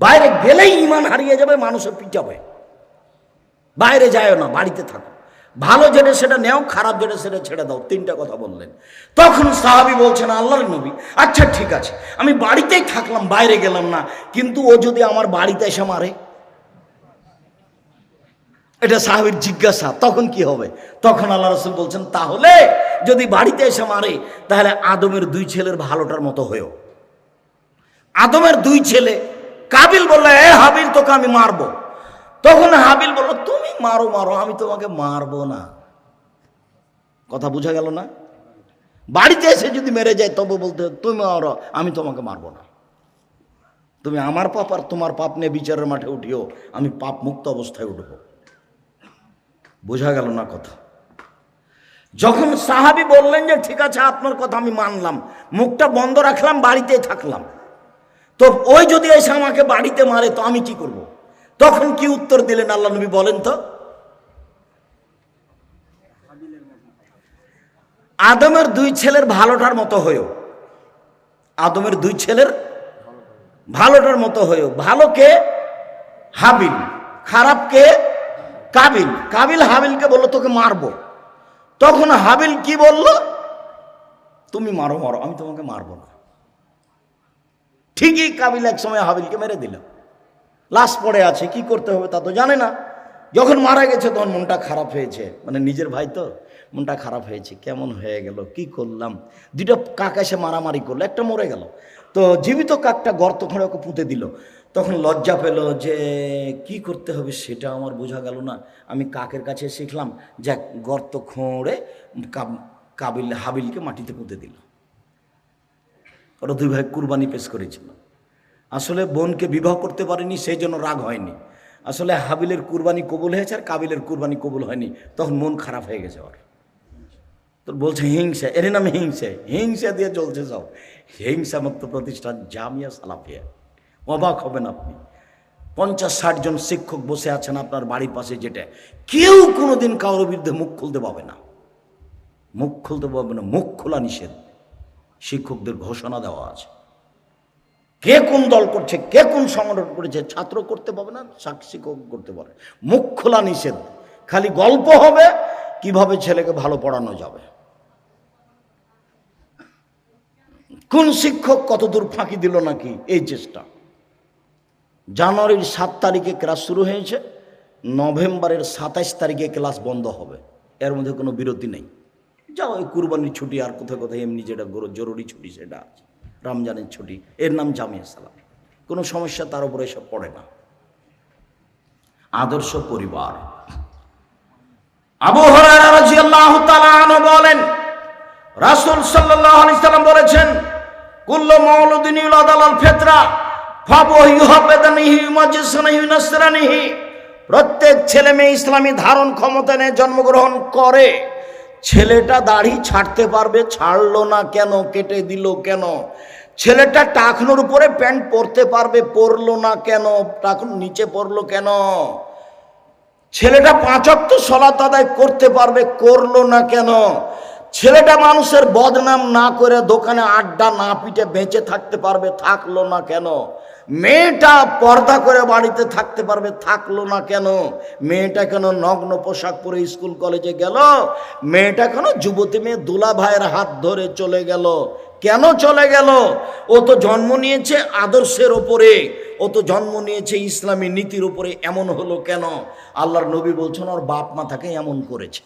বাইরে গেলেই ইমান হারিয়ে যাবে, মানুষের পিটাবে বাইরে যায় না, বাড়িতে থাকো। ভালো যেটা সেটা নেও, খারাপ যেটা সেটা ছেড়ে দাও, তিনটা কথা বললেন। তখন সাহাবি বলছেন, আল্লাহর নবী আচ্ছা ঠিক আছে, আমি বাড়িতেই থাকলাম, বাইরে গেলাম না, কিন্তু ও যদি আমার বাড়িতে এসে মারে? এটা সাহাবির জিজ্ঞাসা, তখন কি হবে? তখন আল্লাহ রসুল বলছেন, তাহলে যদি বাড়িতে এসে মারে, তাহলে আদমের দুই ছেলের ভালোটার মতো হয়েও। আদমের দুই ছেলে কাবিল বলল, এ হাবিল, তোকে আমি মারবো। তখন হাবিল বলল, তুমি মারো মারো, আমি তোমাকে মারবো না। কথা বোঝা গেল না? বাড়িতে এসে যদি মেরে যায়, তবে বলতে, তুমি মারো, আমি তোমাকে মারবো না। তুমি আমার পাপ আর তোমার পাপ নিয়ে বিচারের মাঠে উঠিও, আমি পাপ মুক্ত অবস্থায় উঠবো। বোঝা গেল না কথা? যখন সাহাবি বললেন যে, ঠিক আছে, আপনার কথা আমি মানলাম। মুখটা বন্ধ রাখলাম, বাড়িতেই থাকলাম। তো ওই যদি এসে আমাকে বাড়িতে মারে, তো আমি কি করব। তখন কি উত্তর দিলেন আল্লাহ নবী বলেন তো? আদমের দুই ছেলের ভালোটার মতো হয়েও, আদমের দুই ছেলের ভালোটার মতো হয়েও ভালোকে হাবিল। খারাপকে কাবিল। কাবিল হাবিলকে বলল, তোকে মারবো। তখন হাবিল কি বলল? তুমি মারো মারো। আমি তোমাকে মারবো না। ঠিকই কাবিল এক সময় হাবিলকে মেরে দিল। লাশ পড়ে আছে, কি করতে হবে তা তো জানে না। যখন মারা গেছে তখন মনটা খারাপ হয়েছে। মানে নিজের ভাই তো, মনটা খারাপ হয়েছে। কেমন হয়ে গেল, কি করলাম? দুটো কাক এসে মারামারি করল, একটা মরে গেল। তো জীবিত কাকটা গর্ত খড়ে ওকে পুঁতে দিল। তখন লজ্জা পেল যে, কি করতে হবে সেটা আমার বোঝা গেল না। আমি কাকের কাছে শিখলাম যে গর্ত খোঁড়ে কাব- কাবিল, হাবিলকে মাটিতে পুঁতে দিল। ওরা দুই ভাই কুরবানি পেশ করেছিল। আসলে বোনকে বিবাহ করতে পারেনি, সেই জন্য রাগ হয়নি। আসলে হাবিলের কুরবানি কবুল হয়েছে আর কাবিলের কুরবানি কবুল হয়নি। তখন মন খারাপ হয়ে গেছে ওর। তোর বলছে, হিংসা, এর নাম হিংসা। হিংসা দিয়ে চলছে সব। হিংসা মুক্ত প্রতিষ্ঠান জামিয়া সালাফিয়া। অবাক হবেন আপনি। পঞ্চাশ, ষাট জন শিক্ষক বসে আছেন আপনার বাড়ির পাশে যেটা। কেউ কোনোদিন কারোর বিরুদ্ধে মুখ খুলতে পাবে না। মুখ খুলতে পারবে না। মুখ খোলা নিষেধ। শিক্ষকদের ঘোষণা দেওয়া আছে। কে কোন দল করছে, কে কোন সংগঠন করেছে, ছাত্র করতে পারবে না শিক্ষক করতে পারে। মুখ খোলা নিষেধ। খালি গল্প হবে, কীভাবে ছেলেকে ভালো পড়ানো যাবে। কোন শিক্ষক কতদূর ফাঁকি দিল নাকি এই চেষ্টা? জানুয়ারির সাত তারিখে ক্লাস শুরু হয়েছে, নভেম্বরের সাতাইশ তারিখে ক্লাস বন্ধ হবে। এর মধ্যে কোনো বিরতি নেই। যাও, এই কুরবানির ছুটি আর কোথায় কোথায়, এমনি যেটা জরুরি ছুটি সেটা আছে। রমজানের ছুটি, এর নাম জামিয়া সালাম। কোনো সমস্যা, তার উপরে এসব পড়ে না। আদর্শ পরিবার। আবু বলেন, রাসূল সাল্লাম বলেছেন, কুল্লু ইউহাবেদানিহি প্রত্যেক ছেলে মেয়ে ইসলামী ধারণ ক্ষমতা নিয়ে জন্মগ্রহণ করে। ছেলেটা দাড়ি ছাড়তে পারবে, ছাড়লো না কেন, কেটে দিল কেন? ছেলেটা টাকনোর উপরে প্যান্ট পরতে পারবে, পরলো না কেন, টাকন নিচে পরলো কেন? ছেলেটা পাঁচক্ত সলাত আদায় করতে পারবে, করল না কেন? ছেলেটা মানুষের বদনাম না করে দোকানে আড্ডা না পিটে বেঁচে থাকতে পারবে, থাকল না কেন? মেয়েটা পর্দা করে বাড়িতে থাকতে পারবে, থাকল না কেন? মেয়েটা কেন নগ্ন পোশাক পরে স্কুল কলেজে গেল? মেয়েটা কেন যুবতী মেয়ে দুলা ভাইয়ের হাত ধরে চলে গেল? কেন চলে গেল? ও তো জন্ম নিয়েছে আদর্শের ওপরে, ও তো জন্ম নিয়েছে ইসলামী নীতির উপরে এমন হলো কেন? আল্লাহর নবী বলছেন, ওর বাপ মা তাকে এমন করেছে।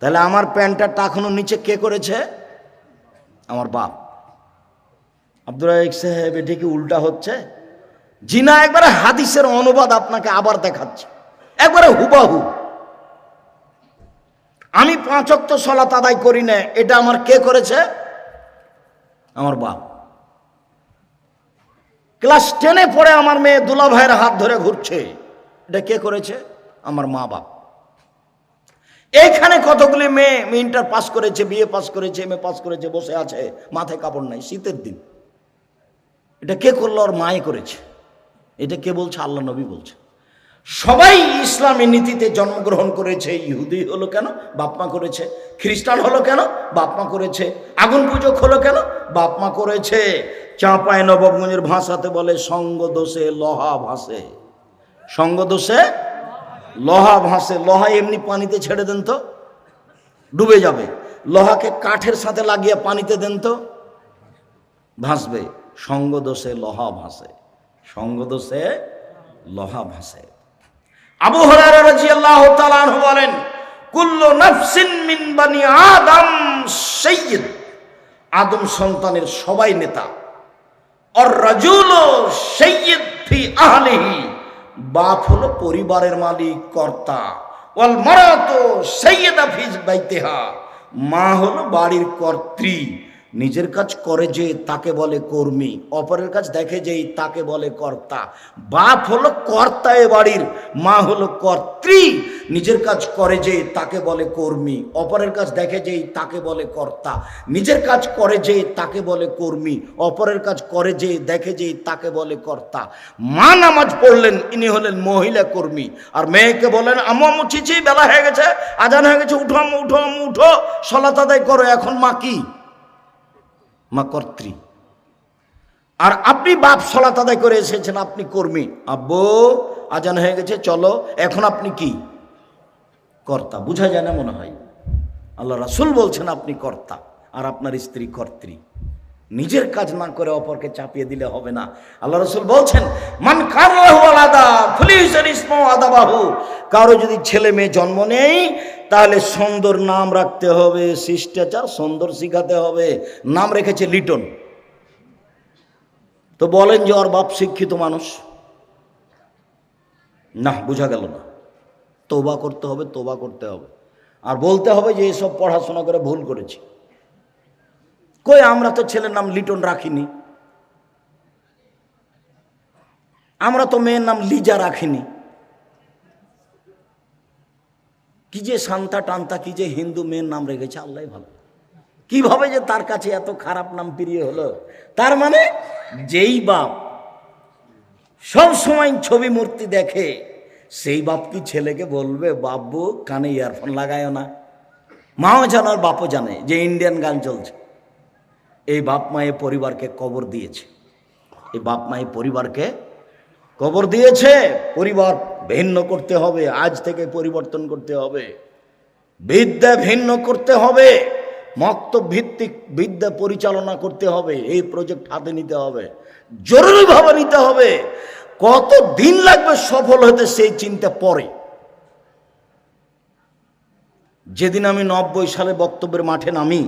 তাহলে আমার প্যান্টটা টাকানো নিচে কে করেছে? আমার বাপ। আব্দুল সাহেব, এটা কি উল্টা হচ্ছে? জিনা একবারে হাদিসের অনুবাদ আপনাকে আবার দেখাচ্ছে। একবারে হুবাহু। আমি পাঁচক্ত সলাত আদায় করি না, এটা আমার কে করেছে? আমার বাপ। ক্লাস টেনে পড়ে আমার মেয়ে দুলা ভাইয়ের হাত ধরে ঘুরছে। এটা কে করেছে? আমার মা বাপ। এইখানে কতগুলি মেয়ে ইন্টার পাস করেছে বিয়ে পাস করেছে, এম পাস করেছে, বসে আছে, মাথায় কাপড় নাই, শীতের দিন। এটা কে করল? ওর মায়ে করেছে। এটা কে বলছে? আল্লাহ নবী বলছে। সবাই ইসলামী নীতিতে জন্মগ্রহণ করেছে। ইহুদি হলো কেন? বাপমা করেছে। খ্রিস্টান হলো কেন? বাপমা করেছে। আগুন পূজক হলো কেন? বাপমা করেছে। চাঁপায় নবগঞ্জের ভাষাতে বলে, সঙ্গ দোষে লহা ভাসে। সঙ্গ দোষে লোহা ভাসে। লহা এমনি পানিতে ছেড়ে দেন তো? ডুবে যাবে। লোহাকে কাঠের সাথে লাগিয়ে পানিতে দেন তো? ভাসবে। সঙ্গ লহা ভাসে। সঙ্গ দোষে লোহা ভাসে। আবু হরারা রাদিয়াল্লাহু তাআলা বলেন, কুল্লু নাফসিন মিন বানি আদম সাইয়্যিদ। আদম সন্তানের সবাই নেতা। আর রাজুল সাইয়্যিদ ফি আহলিহি। বাপ হলো পরিবারের মালিক, কর্তা। ওয়াল মারাতু সাইয়্যিদা ফি বাইতিহা। মা হলো বাড়ির কর্ত্রী। নিজের কাজ করে যে তাকে বলে কর্মী, অপরের কাজ দেখে যেই তাকে বলে কর্তা। বাপ হলো কর্তা এ বাড়ির, মা হলো কর্ত্রী। নিজের কাজ করে যে তাকে বলে কর্মী, অপরের কাজ দেখে যেই তাকে বলে কর্তা। নিজের কাজ করে যে তাকে বলে কর্মী, অপরের কাজ করে যে দেখে যেই তাকে বলে কর্তা। মা নামাজ পড়লেন, ইনি হলেন মহিলা কর্মী। আর মেয়েকে বলেন আমু আমু বেলা হয়ে গেছে, আজান হয়ে গেছে, উঠো উঠো উঠো, সলাত আদায় করো, এখন মা কি? মা কর্ত্রী আর আপনি বাপ সলাত আদায় করে এসেছেন, আপনি কর্মী। আব্বু, আজান হয়ে গেছে, চলো। এখন আপনি কি? কর্তা। বুঝা যায় না মনে হয়। আল্লাহ রাসুল বলছেন আপনি কর্তা, আর আপনার স্ত্রী কর্ত্রী। নিজের কাজ না করে অপরকে চাপিয়ে দিলে হবে না। আল্লাহ রসুল বলছেন, মান কারলাহু আলাদা কারও যদি ছেলে মেয়ে জন্ম নেই তাহলে সুন্দর নাম রাখতে হবে, শিষ্টাচার সুন্দর শিখাতে হবে। নাম রেখেছে লিটন। তো বলেন যে ওর বাপ শিক্ষিত মানুষ। না, বোঝা গেল না। তোবা করতে হবে তোবা করতে হবে। আর বলতে হবে যে এসব পড়াশোনা করে ভুল করেছি। কই, আমরা তো ছেলের নাম লিটন রাখিনি। আমরা তো মেয়ের নাম লিজা রাখিনি। কি যে শান্তা টান্তা, কি যে হিন্দু মেয়ের নাম রেখেছে আল্লাহ ভালো। কীভাবে যে তার কাছে এত খারাপ নাম প্রিয় হলো? তার মানে যেই বাপ সব সময় ছবি মূর্তি দেখে, সেই বাপ কি ছেলেকে বলবে, বাবু, কানে ইয়ারফোন লাগায় না। মাও জানো আর বাপও জানে যে ইন্ডিয়ান গান চলছে। এই বাপ মায়ের পরিবারকে কবর দিয়েছে। এই বাপ মায়ের পরিবারকে কবর দিয়েছে, পরিবার ভিন্ন করতে হবে, আজ থেকে পরিবর্তন করতে হবে। বিদ্যা ভিন্ন করতে হবে মক্ত ভিত্তিক বিদ্যা পরিচালনা করতে হবে, এই প্রজেক্ট হাতে নিতে হবে। জরুরিভাবে নিতে হবে। কত দিন লাগবে সফল হতে সেই চিন্তা পরে। যেদিন আমি নব্বই সালে বক্তব্যের মাঠে নামি,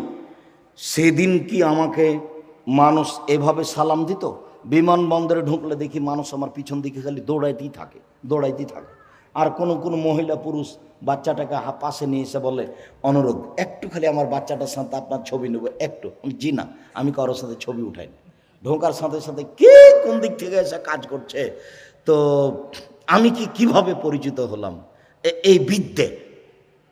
সেদিন কি আমাকে মানুষ এভাবে সালাম দিত? বিমানবন্দরে ঢুকলে দেখি মানুষ আমার পিছন দিকে খালি দৌড়াইতেই থাকে দৌড়াইতেই থাকে। আর কোনো কোনো মহিলা, পুরুষ বাচ্চাটাকে পাশে নিয়ে এসে বলে, অনুরোধ, একটু খালি আমার বাচ্চাটার সাথে আপনার ছবি নেব, একটু। জি না, আমি কারোর সাথে ছবি উঠাই না। ঢোকার সাথে সাথে কে কোন দিক থেকে এসে কাজ করছে? তো আমি কি কীভাবে পরিচিত হলাম? এই বিদ্যে।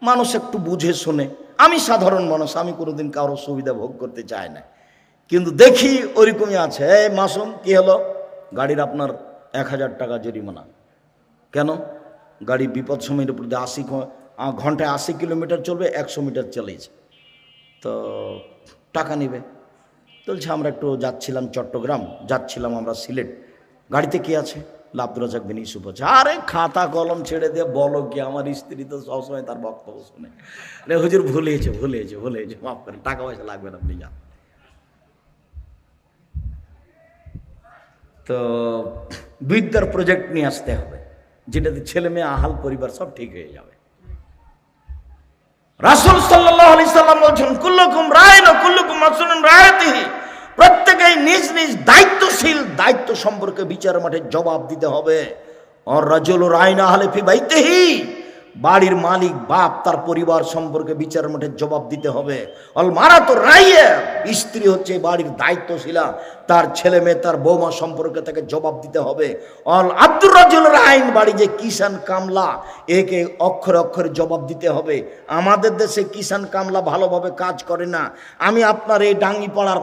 মানুষ একটু বুঝে শুনে, আমি সাধারণ মানুষ, আমি কোনোদিন কারোর সুবিধা ভোগ করতে চাই না। কিন্তু দেখি ওরকমই আছে। এই মাসুম, কি হলো? গাড়ির আপনার এক হাজার টাকা জরিমানা। কেন? গাড়ি বিপদ সময়ের উপর দিয়ে আশি ঘন্টায় আশি কিলোমিটার চলবে, একশো মিটার চলেছে তো টাকা নেবে। বলছে, আমরা একটু যাচ্ছিলাম চট্টগ্রাম, যাচ্ছিলাম আমরা সিলেট। গাড়িতে কি আছে? আব্দুল রাজাক বিন ইউসুফ আছে। আরে খাতা কলম ছেড়ে দিয়ে বলো কি, আমার স্ত্রী তো সবসময় তার বক্তব্য শুনে। আরে হুজুর, ভুল হয়েছে ভুল হয়েছে ভুল হয়েছে, মাফ করে, টাকা পয়সা লাগবে না, আপনি যান। তো বিদ্যার প্রজেক্ট নিয়ে আসতে হবে, যেটাতে ছেলে মেয়ে, আহাল পরিবার সব ঠিক হয়ে যাবে। রাসুল সাল্লাম বলছেন, কুল্লুকুম রায় কুল্লুকুম মাসুলুন রায়তিহি। প্রত্যেকেই নিজ নিজ দায়িত্বশীল, দায়িত্ব সম্পর্কে বিচার মাঠে জবাব দিতে হবে। আর রাজুল রায় না হালেফি বাইতেহি। বাড়ির মালিক, বাপ, তার পরিবার সম্পর্কে বিচার মাঠে জবাব দিতে হবে। অল মারা তো রাইয়ে! স্ত্রী হচ্ছে বাড়ির দায়িত্বশীলা। তার ছেলে মেয়ে, তার বৌমা সম্পর্কে তাকে জবাব দিতে হবে। অল আব্দুর রাজুলের আইন বাড়ি যে কিষান কামলা, একে অক্ষরে অক্ষরে জবাব দিতে হবে। আমাদের দেশে কিষান কামলা ভালোভাবে কাজ করে না। আমি আপনার এই ডাঙ্গিপাড়ার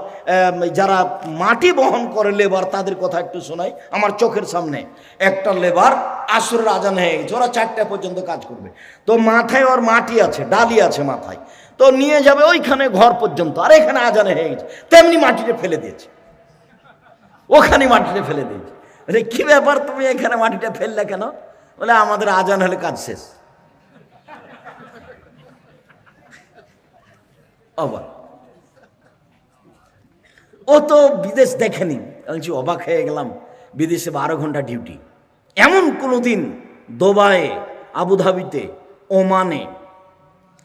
যারা মাটি বহন করে লেবার, তাদের কথা একটু শোনাই। আমার চোখের সামনে একটা লেবার আসরের আজান হয়ে গেছে। ওরা চারটা পর্যন্ত কাজ করবে তো মাথায় ওর মাটি আছে ডালি আছে মাথায়। তো নিয়ে যাবে ওইখানে ঘর পর্যন্ত আর এখানে আজানে হয়ে গেছে। তেমনি মাটিতে ফেলে দিয়েছে। ওখানে মাটিতে ফেলে দিয়েছে। আরে কি ব্যাপার তুমি এখানে মাটিটা ফেললে কেন? বলে আমাদের আজান হলে কাজ শেষ। অবাক। ও তো বিদেশ দেখেনি। বলছি, অবাক হয়ে গেলাম। বিদেশে বারো ঘণ্টা ডিউটি। এমন কোনো দিন দুবাইয়ে আবুধাবিতে, ওমানে,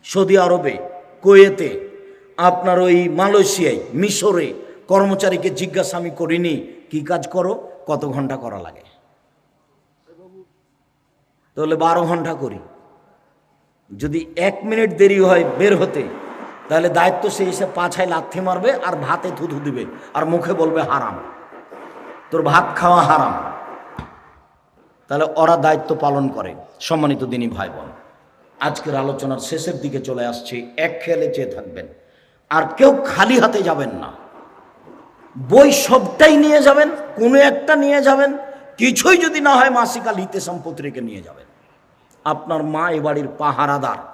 সৌদি আরবে, কোয়েতে, আপনার ওই মালয়েশিয়ায়, মিশরে কর্মচারীকে জিজ্ঞাসা আমি করিনি, কি কাজ করো? কত ঘণ্টা করা লাগে? তাহলে বারো ঘণ্টা করি। যদি এক মিনিট দেরি হয় বের হতে, তাহলে দায়িত্ব সে এসে পাছায় লাথি মারবে আর ভাতে থুথু দিবে আর মুখে বলবে হারাম। তোর ভাত খাওয়া হারাম। তাহলে ওরা দায়িত্ব পালন করে। সম্মানিত দিনী ভাই বোন আজকের আলোচনার শেষের দিকে চলে আসছি। এক খেয়ালে চেয়ে থাকবেন। আর কেউ খালি হাতে যাবেন না। বই সবটাই নিয়ে যাবেন, কোনো একটা নিয়ে যাবেন, কিছুই যদি না হয় মাসিকাল হিতে সম্পত্তিকে নিয়ে যাবেন। আপনার মা এ বাড়ির পাহারাদার।